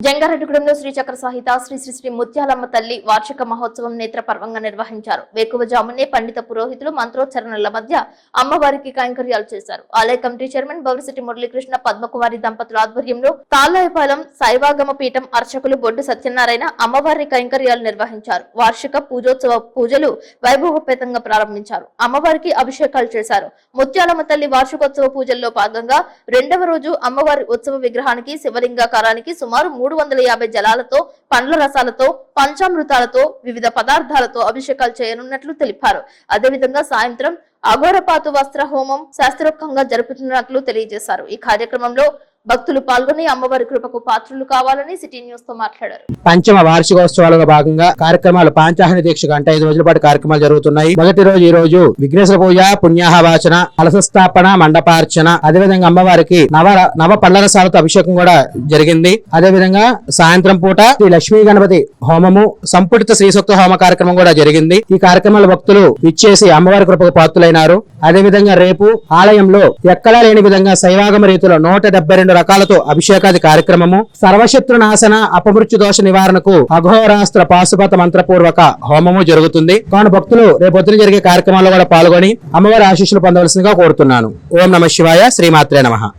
జంగారెడ్డిగూడెంలో శ్రీచక్ర సహిత శ్రీ శ్రీ శ్రీ ముత్యాలమ్మ తల్లి వార్షిక మహోత్సవం నేత్రపర్వంగా నిర్వహించారు. వేకువజామునే పండిత పురోహితులు మంత్రోచ్చరణల మధ్య అమ్మవారికి కైంకర్యాలు చేశారు. ఆలయ కమిటీ చైర్మన్ బౌరిశెట్టి మురళీకృష్ణ పద్మకుమారి దంపతుల ఆధ్వర్యంలో తాళాయపాలెం సైవాగమ పీఠం అర్చకులు బొడ్డు సత్యనారాయణ అమ్మవారి కైంకర్యాలు నిర్వహించారు. వార్షిక పూజోత్సవ పూజలు వైభవపేతంగా ప్రారంభించారు. అమ్మవారికి అభిషేకాలు చేశారు. ముత్యాలమ్మ తల్లి వార్షికోత్సవ పూజల్లో భాగంగా రెండవ రోజు అమ్మవారి ఉత్సవ విగ్రహానికి శివలింగాకారానికి సుమారు మూడు వందల యాభై జలాలతో పండ్ల రసాలతో పంచామృతాలతో వివిధ పదార్థాలతో అభిషేకాలు చేయనున్నట్లు తెలిపారు. అదేవిధంగా సాయంత్రం అఘోరపాతు వస్త్ర హోమం శాస్త్రోక్తంగా జరుపుతున్నట్లు తెలియజేశారు. ఈ కార్యక్రమంలో భక్తులు పాల్గొని అమ్మవారి కృపకు పాత్రులు కావాలని సిటీ న్యూస్తో మాట్లాడారు. పంచమ వార్షికోత్సవాలలో భాగంగా కార్యక్రమాలు పాంచాహని దీక్ష గంట ఐదు రోజుల పాటు కార్యక్రమాలు జరుగుతున్నాయి. మొదటి రోజు ఈ రోజు విఘ్నేశ్వర పూజ పుణ్యాహవాచన కలశస్థాపన మండపార్చన అదేవిధంగా అమ్మవారికి నవ నవ పళ్ళరసాలతో అభిషేకం కూడా జరిగింది. అదేవిధంగా సాయంత్రం పూట శ్రీ లక్ష్మీ గణపతి హోమము సంపుటిత శ్రీ హోమ కార్యక్రమం కూడా జరిగింది. ఈ కార్యక్రమాల భక్తులు ఇచ్చేసి అమ్మవారి కృపకు పాత్రులైనారు. అదేవిధంగా రేపు ఆలయంలో ఎక్కడా లేని విధంగా శైవాగమ రీతిలో నూట డెబ్బై రెండు రకాలతో అభిషేకాది కార్యక్రమము సర్వశత్రు నాశన అపమృత్యు దోష నివారణకు అఘోరాస్త్ర పాశుపత మంత్రపూర్వక హోమము జరుగుతుంది. కాను భక్తులు రేపొద్దున జరిగే కార్యక్రమాల్లో కూడా పాల్గొని అమ్మవారి ఆశీస్సులు పొందవలసిందిగా కోరుతున్నాను. ఓం నమ శివాయ శ్రీమాత్రే నమః.